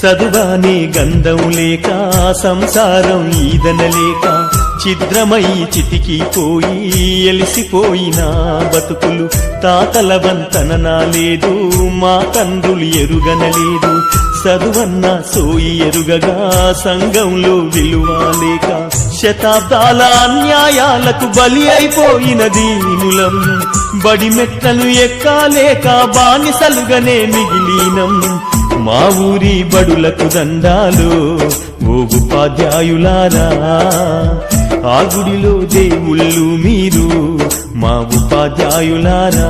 చదువానే గంధం లేక సంసారం ఈదనలేక చితికి చితికిపోయి ఎలిసిపోయిన బతుకులు తాతల వంతన లేదు మా తండ్రులు ఎరుగనలేదు చదువన్న సోయి ఎరుగగా సంఘంలో విలువ లేక శతాబ్దాల అన్యాయాలకు బలి అయిపోయిన దీనులం. బడి మెట్టలు ఎక్కాలేక బానిసలుగానే మిగిలినం. మా ఊరి బడులకు దండాలు ఓ ఉపాధ్యాయులారా. ఆ గుడిలో దేవుళ్ళు మీరు మా ఉపాధ్యాయులారా.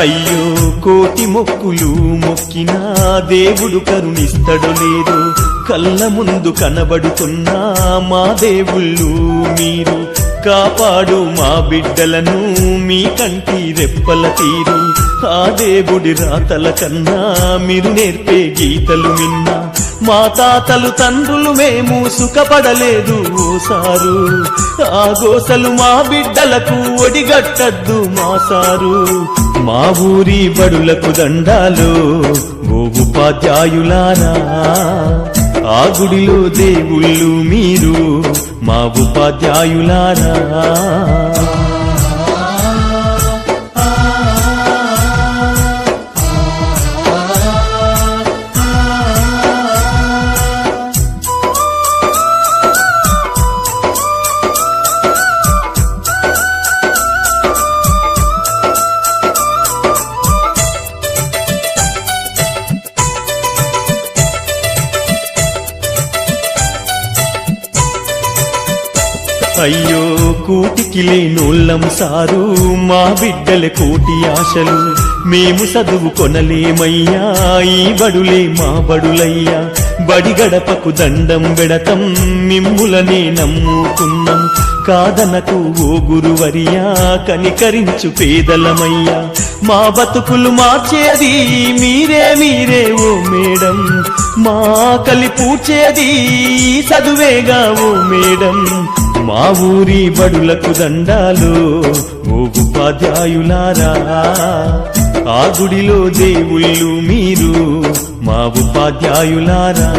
అయ్యో కోటి మొక్కులు మొక్కినా దేవుడు కరుణిస్తడు లేదు కళ్ళ ముందు కనబడుతున్నా మా దేవుళ్ళు మీరు. కాపాడు మా బిడ్డలను మీ కంటి రెప్పల తీరు. ఆ దేవుడి రాతల కన్నా మీరు నేర్పే గీతలు విన్నా. మా తాతలు తండ్రులు మేము సుఖపడలేదు ఓసారు. ఆ గోసలు మా బిడ్డలకు ఒడిగట్టద్దు మా సారు. మా ఊరి బడులకు దండాలు ఓ ఉపాధ్యాయులారా. ఆ గుడిలో దేవుళ్ళు మీరు మా ఉపాధ్యాయులారా. అయ్యో కూటికి లేనోళ్ళం సారు మా బిడ్డల కోటి ఆశలు. మేము చదువు కొనలేమయ్యా ఈ బడులే మా బడులయ్యా. బడి గడపకు దండం వెడతం మిమ్ములనే నమ్ముకున్నాం. కాదనకు ఓ గురువరియా కనికరించు పేదలమయ్యా. మా బతుకులు మార్చేది మీరే మీరే ఓ మేడం. మా కలి పూడ్చేది చదువేగా ఓ మేడం. మా ఊరి బడులకు దండాలు ఓ ఉపాధ్యాయులారా. ఆ గుడిలో దేవుళ్ళు మీరు మా ఉపాధ్యాయులారా.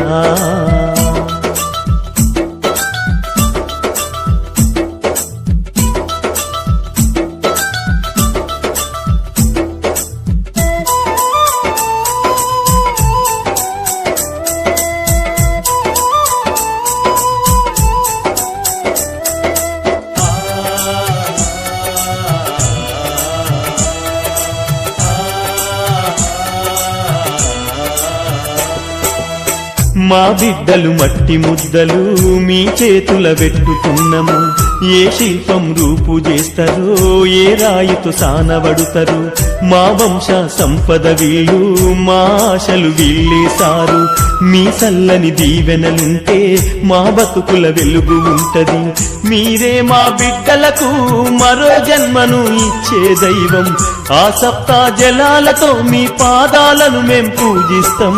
మా బిడ్డలు మట్టి ముద్దలు మీ చేతుల పెట్టుకున్నము ఏ శిల్పం రూపు చేస్తారో ఏ రాయితో సానబడుతారు. మా వంశ సంపద వీళ్ళు మా ఆశలు వీళ్ళేసారు మీ చల్లని దీవెనలుంటే మా బతుకుల వెలుగు ఉంటది. మీరే మా బిడ్డలకు మరో జన్మను ఇచ్చే దైవం. ఆ సప్తా జలాలతో మీ పాదాలను మేం పూజిస్తాం.